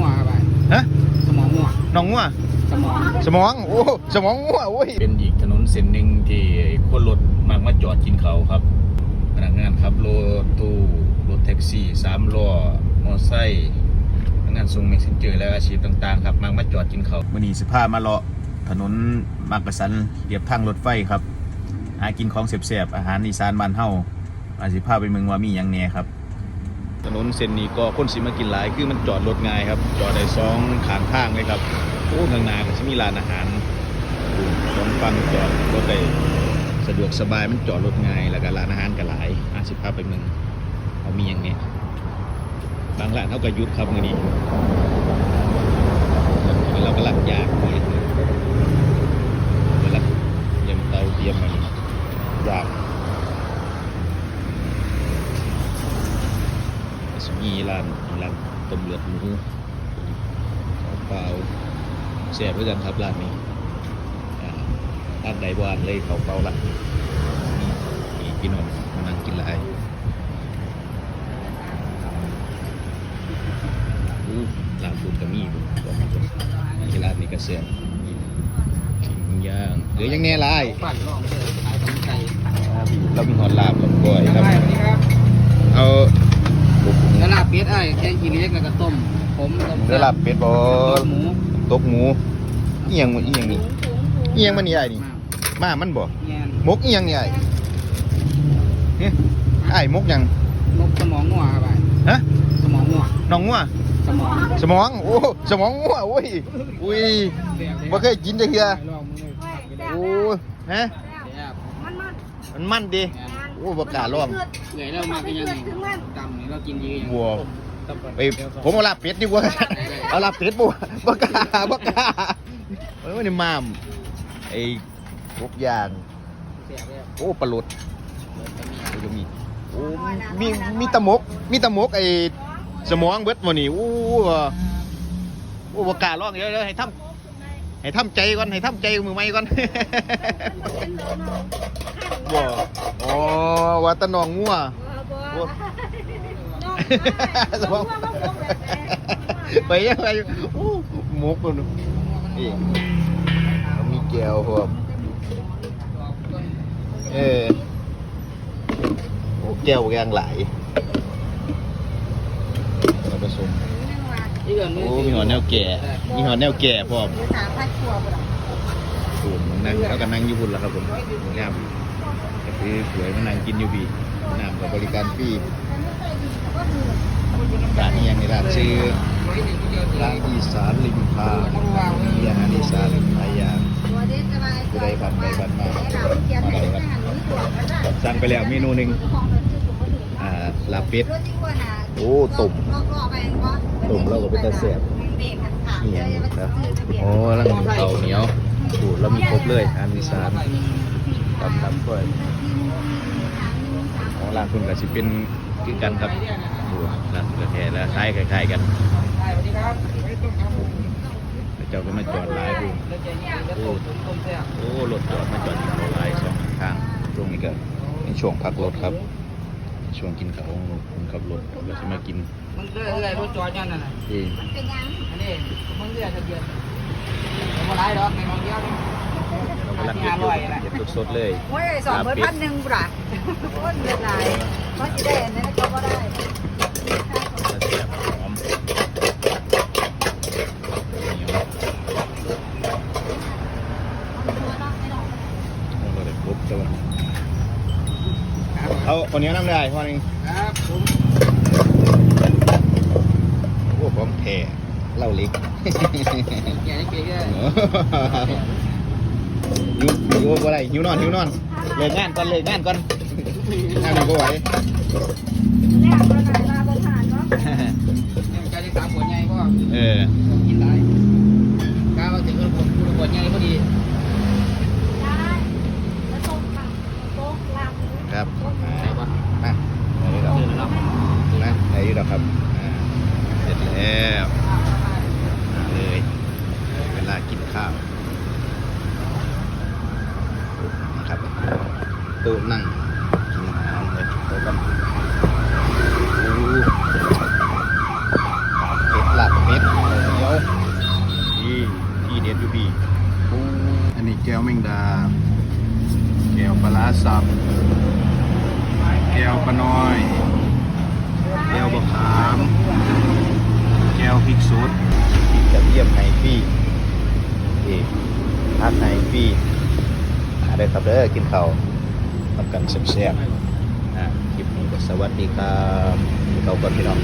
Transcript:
งัวครับไปฮะสมองงัวหน้องงัวสมองสมองโอ้สมองงัวโอ้ยเป็นอีกถนนเส้นหนึ่งที่คนรถมักมาจอดกินเขาวครับพนักงานขับรถตู้รถแท็กซี่สามล้อมอไซค์พนักงานส่งเมสเซนเจอร์และอาชีพต่างๆครับมักมาจอดกินเขาววันนี้สิพามาเลาะถนนมักกะสันเรียบทางรถไฟครับหากินของเสียบๆอาหารอีสานบ้านเฮาอาสิพาไปเมืองว่ามีหยังแหน่ครับ ถนนเส้นนี้ก็คนสิมากินหลายคือมันจอดรถง่ายครับ จอดได้สองข้างทางเลยครับโอ้ข้างหน้าก็จะมีร้านอาหารสองฝั่งจอดรถได้สะดวกสบายมันจอดรถง่ายแล้วก็ร้านอาหารก็หลายอาสิพาไปมืองเอามีอย่างเนี้ยบางร้านเขาก็ยุดครับมือนี้เราก็หลักยากเลยเวลาเตรียมเตาเตรียมมันยาก สมีร้านร้านต้มเลือด หมูข้าวเปล่าแซ่บด้วยกันครับร้านนี้อ่าร้านใดบ้านเลยข้าวเปล่าร้านนี้มีพี่น้องมานั่งกินหลายอู้ร้านฟูดก็มีอยู่บอกมาคนที่ร้านนี้ก็แซ่บขิงย่างเหลือยังแน่หลายปั่นลองเลยขายของไก่เรามีหอดลาบกับก้อยครับสวัสดีครับเอา แล้วลาบเป็ดไอ้แกงขี้เล็กแล้วก็ต้มผมต้มเนื้อลาบเป็ดบ่ต้มหมูตกหมูอีหยังอีหยังนี่อีหยังมันนี่ไอ้นี่ มามามันบ่เงี้ยมกอีหยังนี่ไอ้เฮ้ยไอ้มกหยังนกสมองงัวครับไปฮะสมองงัวหน้องงัวสมองสมองโอ้สมองงัวโอ้ยอุ้ยบ่เคยกินจักเทื่อลองมือเลยโอ้ยฮะแซ่บ มันมันดีโอ้บ่กล้าลองเหนื่อยแล้วมาก็ยังไงตำนี่เรากินเยอะวัวไปผมเอาลาบเป็ดดีกว่าเอาลาบเป็ดบ่บ่กล้าบ่กล้าเอ้ยนี่มามไอ้ทุกอย่างแซ่บเลยโอ้ปลาหลุดดูมีโอ้มีมีตะมก มีตะมกไอ้สมองเบิดบ่นี่โอ้โอ้บ่กล้าลองเดี๋ยวๆให้ทำ ให้ทำใจก่อนให้ทำใจมือใหม่ก่อนบ่อ๋อว่าแตะนองงัวโอ้สมองไปยังไงโอ้มกเลยนี่เขามีแก้วพร้อมเออโอ้แก้วแกงหลายเราผสม นี่ก่อน โอ้มีหอแนวแก่มีหอแนวแก่พร้อมสามพันครัวบ่ล่ะสูนนั่งแล้วก็นั่งอยู่พุ่นแล้วครับผมงามก็คือสวยมานั่งกินอยู่บีน้ำกับบริการฟรีร้านนี้ยังในร้านชื่อร้านอีสานริมทางมีอาหารอีสานหลายอย่างตัวเด็ดจะมาผู้ใดผ่านไปผ่านมาไอ้หลานเขียนให้ได้หันนี้ตัวก็ได้สั่งไปแล้วเมนูหนึ่งของมันคือผมบ่ถึงอ่าลาบเป็ด โอ้ตุ่มตุ่มแล้วก็เป็นตาแซ่บเด็กกันขาดนี่เลยังยมันครับซื้อทะโอ้แล้วมีข้าเหนียวสูตรแล้วมีครบเลยอาหารอีสานตำตำก้อยของร้านคุณกับสิเป็นคือกันครับดูร้านกระแทและคล้ายคล้ายกันเจ้าก็มาจอดหลายดูแล้โอ้รถจอดมาจอดหลายสองข้างช่วงนี้ก็ในช่วงพักรถครับ ช่วงกินข้าวของคนขับรถเราจะมากินมึงเรื่อยๆรถจอดยันน่ะนะที่เป็นยังอันนี้มึงเรื่อยทะเบียนผมมาไล่ดอกในมองเดียวนี่เรากำลังเก็บอยู่เก็บสดๆเลยโอ้ยสองเบิดพันหนึ่งบ่ล่ะโอ้ยเดือดหลายเพราะสิได้อันนั้นก็บ่ได้เสียบหอมเหนียวโอ้เราได้ครบจัง เอาคนนี้น้ำได้พอนึงครับผมโอ้ของแท้เหล้าเล็กแกนี่เก๋ก็หิวหิวอะไรหิวนอนหิวนอน เลิกงานก่อนเลิกงานก่อนงานมันก็ไหว แล้วบ่ได้ลาบ่ผ่านเนาะ เนี่ยใจได้สามขวดใหญ่ก็ เออ กินได้กาว่าถึงเออผมขวดใหญ่พอดี ได้แล้วต้มค่ะโต๊ะลาบ ครับ ใช่ปะ มาได้แล้ว เดินแล้ว นะได้แล้วครับอ่าเสร็จแล้วมาเลยเวลากินข้าวนะครับโต๊ะนั่งกินอาหารเลยโต๊ะกันโอ้เป็ดลาบเป็ดเออ พี่โอ้อันนี้แก้วแมงดา แก้วปลาร้า สับแก้วปลาน้อย แก้วบะขาม แก้วพริกสดพริกกระเทียมไฮฟี่เอกพักไฮฟี่อาได้ครับเด้อกินข้าวทำกันแซ่บๆอะคลิปนี้ก็สวัสดีครับกินข้าวก่อนพี่น้อง